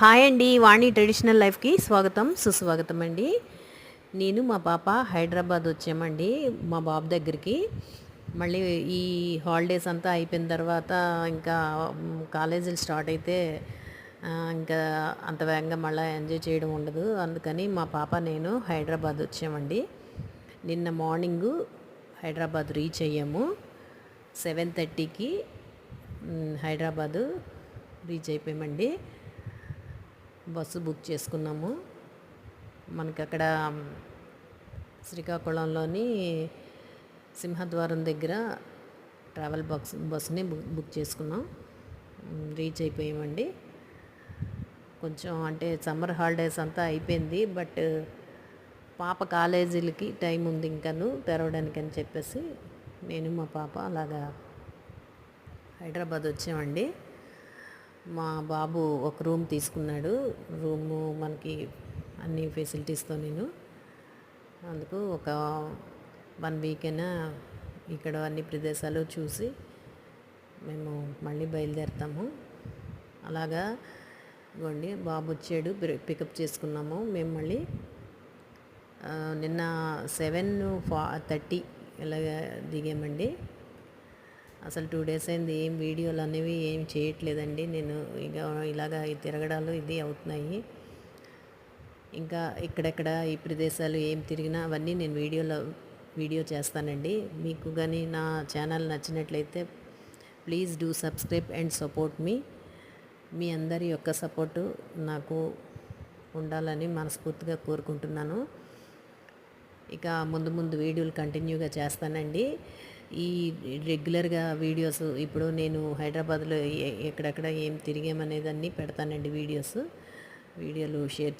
Hi అండి వాణి traditional లైఫ్కి స్వాగతం సుస్వాగతం అండి నేను మా పాప హైదరాబాద్ వచ్చామండి మా బాబు దగ్గరికి. మళ్ళీ ఈ హాలిడేస్ అంతా అయిపోయిన తర్వాత ఇంకా కాలేజీలు స్టార్ట్ అయితే ఇంకా అంత వేగంగా మళ్ళీ ఎంజాయ్ చేయడం ఉండదు. అందుకని మా పాప నేను హైదరాబాద్ వచ్చామండి. నిన్న మార్నింగు హైదరాబాద్ రీచ్ అయ్యాము. సెవెన్ థర్టీకి హైదరాబాదు రీచ్ అయిపోయామండి. బస్సు బుక్ చేసుకున్నాము. మనకి అక్కడ శ్రీకాకుళంలోని సింహద్వారం దగ్గర ట్రావెల్ బాక్స్ బస్సుని బుక్ చేసుకున్నాం. రీచ్ అయిపోయామండి. కొంచెం అంటే సమ్మర్ హాలిడేస్ అంతా అయిపోయింది బట్ పాప కాలేజీలకి టైం ఉంది ఇంకాను తెరవడానికి అని చెప్పేసి నేను మా పాప అలాగా హైదరాబాద్ వచ్చామండి. మా బాబు ఒక రూమ్ తీసుకున్నాడు. రూము మనకి అన్ని ఫెసిలిటీస్తో నేను. అందుకు ఒక వన్ వీక్ అయినా ఇక్కడ అన్ని ప్రదేశాలు చూసి మేము మళ్ళీ బయలుదేరుతాము. అలాగా ఇవ్వండి బాబు వచ్చాడు. పికప్ చేసుకున్నాము. మేము మళ్ళీ నిన్న సెవెన్ ఫా థర్టీ ఇలాగ దిగామండి. అసలు టూ డేస్ అయింది ఏం వీడియోలు అనేవి ఏం చేయట్లేదండి. నేను ఇక ఇలాగ తిరగడాలు ఇది అవుతున్నాయి. ఇంకా ఇక్కడెక్కడ ఈ ప్రదేశాలు ఏం తిరిగినా అవన్నీ నేను వీడియోలో వీడియో చేస్తానండి. మీకు కానీ నా ఛానల్ నచ్చినట్లయితే please do subscribe and support మీ మీ అందరి యొక్క సపోర్టు నాకు ఉండాలని మనస్ఫూర్తిగా కోరుకుంటున్నాను. ఇక ముందు ముందు వీడియోలు కంటిన్యూగా చేస్తానండి. ఈ రెగ్యులర్గా వీడియోస్ ఇప్పుడు నేను హైదరాబాద్లో ఎక్కడెక్కడ ఏం తిరిగామనేదన్నీ పెడతానండి వీడియోస్. వీడియోలు షేర్ చే